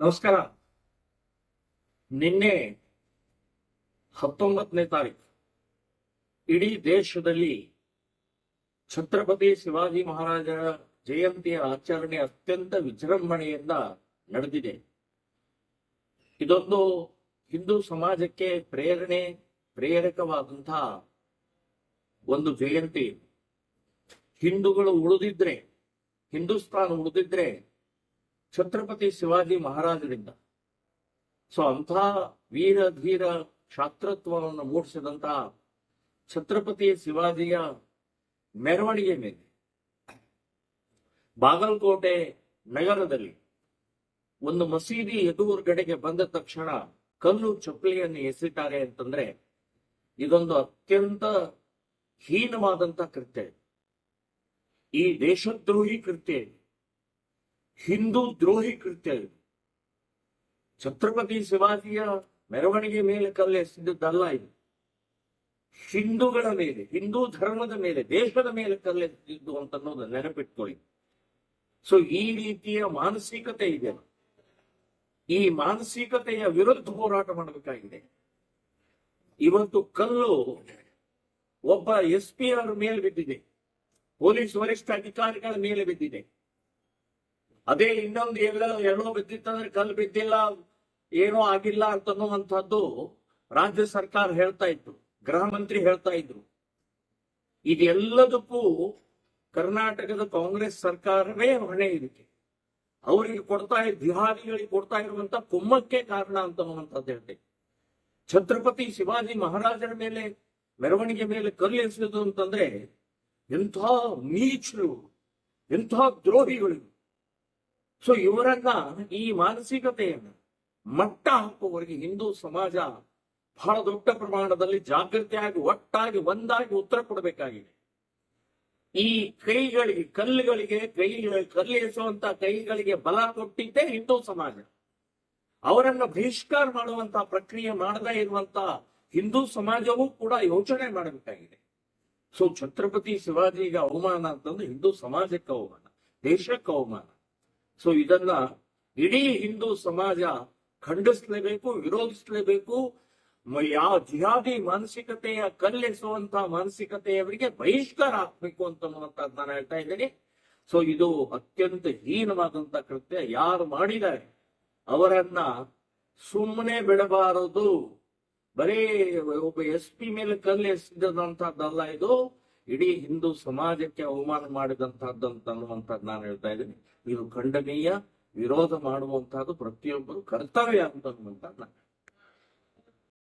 ನಮಸ್ಕಾರ. ನಿನ್ನೆ ಹತ್ತೊಂಬತ್ತನೇ ತಾರೀಕು ಇಡೀ ದೇಶದಲ್ಲಿ ಛತ್ರಪತಿ ಶಿವಾಜಿ ಮಹಾರಾಜರ ಜಯಂತಿಯ ಆಚರಣೆ ಅತ್ಯಂತ ವಿಜೃಂಭಣೆಯಿಂದ ನಡೆದಿದೆ. ಇದೊಂದು ಹಿಂದೂ ಸಮಾಜಕ್ಕೆ ಪ್ರೇರಣೆ ಪ್ರೇರಕವಾದಂತಹ ಒಂದು ಜಯಂತಿ. ಹಿಂದೂಗಳು ಉಳಿದಿದ್ರೆ, ಹಿಂದೂಸ್ತಾನ್ ಉಳಿದಿದ್ರೆ ಛತ್ರಪತಿ ಶಿವಾಜಿ ಮಹಾರಾಜರಿಂದ ಸೊ ಅಂಥ ವೀರ, ಧೀರ ಶಾಸ್ತ್ರತ್ವವನ್ನು ಮೂಡಿಸಿದಂತಹ ಛತ್ರಪತಿ ಶಿವಾಜಿಯ ಮೆರವಣಿಗೆ ಮೇಲೆ, ಬಾಗಲಕೋಟೆ ನಗರದಲ್ಲಿ ಒಂದು ಮಸೀದಿ ಎದುರುಗಡೆಗೆ ಬಂದ ತಕ್ಷಣ ಕಲ್ಲು ಚಪ್ಪಲಿಯನ್ನು ಎಸೆತಾರೆ ಅಂತಂದ್ರೆ ಇದೊಂದು ಅತ್ಯಂತ ಹೀನವಾದಂತ ಕೃತ್ಯ. ಈ ದೇಶದ್ರೋಹಿ ಕೃತ್ಯ. ಹಿಂದೂ ದ್ರೋಹಿ ಕೃತ್ಯ ಇದು. ಛತ್ರಪತಿ ಶಿವಾಜಿಯ ಮೆರವಣಿಗೆ ಮೇಲೆ ಕಲ್ಲೆಸೆದಿದ್ದಲ್ಲ ಇದು. ಹಿಂದೂಗಳ ಮೇಲೆ, ಹಿಂದೂ ಧರ್ಮದ ಮೇಲೆ, ದೇಶದ ಮೇಲೆ ಕಲ್ಲೆಸೆದಿದ್ದು ಅಂತ ಅನ್ನೋದು ನೆನಪಿಟ್ಕೊಳ್ಳಿ. ಸೊ ಈ ರೀತಿಯ ಮಾನಸಿಕತೆ ಇದೆ. ಈ ಮಾನಸಿಕತೆಯ ವಿರುದ್ಧ ಹೋರಾಟ ಮಾಡಬೇಕಾಗಿದೆ. ಇವತ್ತು ಕಲ್ಲು ಒಬ್ಬ ಎಸ್ ಪಿ ಅವರ ಮೇಲೆ ಬಿದ್ದಿದೆ. ಪೊಲೀಸ್ ವರಿಷ್ಠ ಅಧಿಕಾರಿಗಳ ಮೇಲೆ ಬಿದ್ದಿದೆ. ಅದೇ ಇನ್ನೊಂದು ಎಲ್ಲೋ ಎಲ್ಲೋ ಬಿದ್ದಿತ್ತಂದ್ರೆ ಕಲ್ಲು ಬಿದ್ದಿಲ್ಲ, ಏನೋ ಆಗಿಲ್ಲ ಅಂತನ್ನುವಂಥದ್ದು ರಾಜ್ಯ ಸರ್ಕಾರ ಹೇಳ್ತಾ ಇತ್ತು, ಗೃಹ ಮಂತ್ರಿ ಹೇಳ್ತಾ ಇದ್ರು. ಇದೆಲ್ಲದಕ್ಕೂ ಕರ್ನಾಟಕದ ಕಾಂಗ್ರೆಸ್ ಸರ್ಕಾರವೇ ಹೊಣೆ ಇದಕ್ಕೆ. ಅವರಿಗೆ ಕೊಡ್ತಾ ಬಿಹಾರಿಗಳಿಗೆ ಕೊಡ್ತಾ ಇರುವಂತ ಕುಮ್ಮಕ್ಕೆ ಕಾರಣ ಅಂತನ್ನುವಂಥದ್ದು ಹೇಳ್ತೇವೆ ಛತ್ರಪತಿ ಶಿವಾಜಿ ಮಹಾರಾಜರ ಮೇಲೆ, ಮೆರವಣಿಗೆ ಮೇಲೆ ಕಲ್ಲು ಎಸೆದು ಅಂತಂದ್ರೆ ಎಂಥ ನೀಚರು, ಎಂಥ ದ್ರೋಹಿಗಳು. ಸೊ ಇವರನ್ನ ಈ ಮಾನಸಿಕತೆಯನ್ನು ಮಟ್ಟ ಹಾಕುವವರಿಗೆ ಹಿಂದೂ ಸಮಾಜ ಬಹಳ ದೊಡ್ಡ ಪ್ರಮಾಣದಲ್ಲಿ ಜಾಗೃತಿಯಾಗಿ, ಒಟ್ಟಾಗಿ, ಒಂದಾಗಿ ಉತ್ತರ ಕೊಡಬೇಕಾಗಿದೆ. ಈ ಕೈಗಳಿಗೆ, ಕಲ್ಲುಗಳಿಗೆ ಕೈ ಕಲ್ಲು ಎಸೆಯುವಂತ ಕೈಗಳಿಗೆ ಬಲ ಕೊಟ್ಟಿದ್ದೇ ಹಿಂದೂ ಸಮಾಜ. ಅವರನ್ನ ಬಹಿಷ್ಕಾರ ಮಾಡುವಂತ ಪ್ರಕ್ರಿಯೆ ಮಾಡದೇ ಇರುವಂತ ಹಿಂದೂ ಸಮಾಜವೂ ಕೂಡ ಯೋಚನೆ ಮಾಡಬೇಕಾಗಿದೆ. ಸೊ ಛತ್ರಪತಿ ಶಿವಾಜಿಗೆ ಅವಮಾನ ಅಂತಂದ್ರೆ ಹಿಂದೂ ಸಮಾಜಕ್ಕೆ ಅವಮಾನ, ದೇಶಕ್ಕೆ ಅವಮಾನ. ಸೊ ಇದನ್ನ ಇಡೀ ಹಿಂದೂ ಸಮಾಜ ಖಂಡಿಸ್ಲೇಬೇಕು, ವಿರೋಧಿಸಲೇಬೇಕು. ಯಾವ ಜಿಹಾದಿ ಮಾನಸಿಕತೆಯ ಕಲ್ಲೆಸುವಂತ ಮಾನಸಿಕತೆಯವರಿಗೆ ಬಹಿಷ್ಕಾರ ಹಾಕ್ಬೇಕು ಅಂತ ನಾನು ಹೇಳ್ತಾ ಇದ್ದೀನಿ. ಸೊ ಇದು ಅತ್ಯಂತ ಹೀನವಾದಂತ ಕೃತ್ಯ. ಯಾರು ಮಾಡಿದ್ದಾರೆ ಅವರನ್ನ ಸುಮ್ಮನೆ ಬಿಡಬಾರದು. ಬರೀ ಒಬ್ಬ ಎಸ್ ಪಿ ಮೇಲೆ ಕಲ್ಲು ಎಸೆದಂತಹದ್ದಲ್ಲ ಇದು. ಇಡೀ ಹಿಂದೂ ಸಮಾಜಕ್ಕೆ ಅವಮಾನ ಮಾಡಿದಂತಹದ್ದು ಅನ್ನುವಂಥದ್ದು ನಾನು ಹೇಳ್ತಾ ಇದ್ದೀನಿ. ಇದು ಖಂಡನೀಯ ವಿರೋಧ ಮಾಡುವಂತಹದ್ದು ಪ್ರತಿಯೊಬ್ಬರು ಕರ್ತವ್ಯ ಅಂತ ನಾನು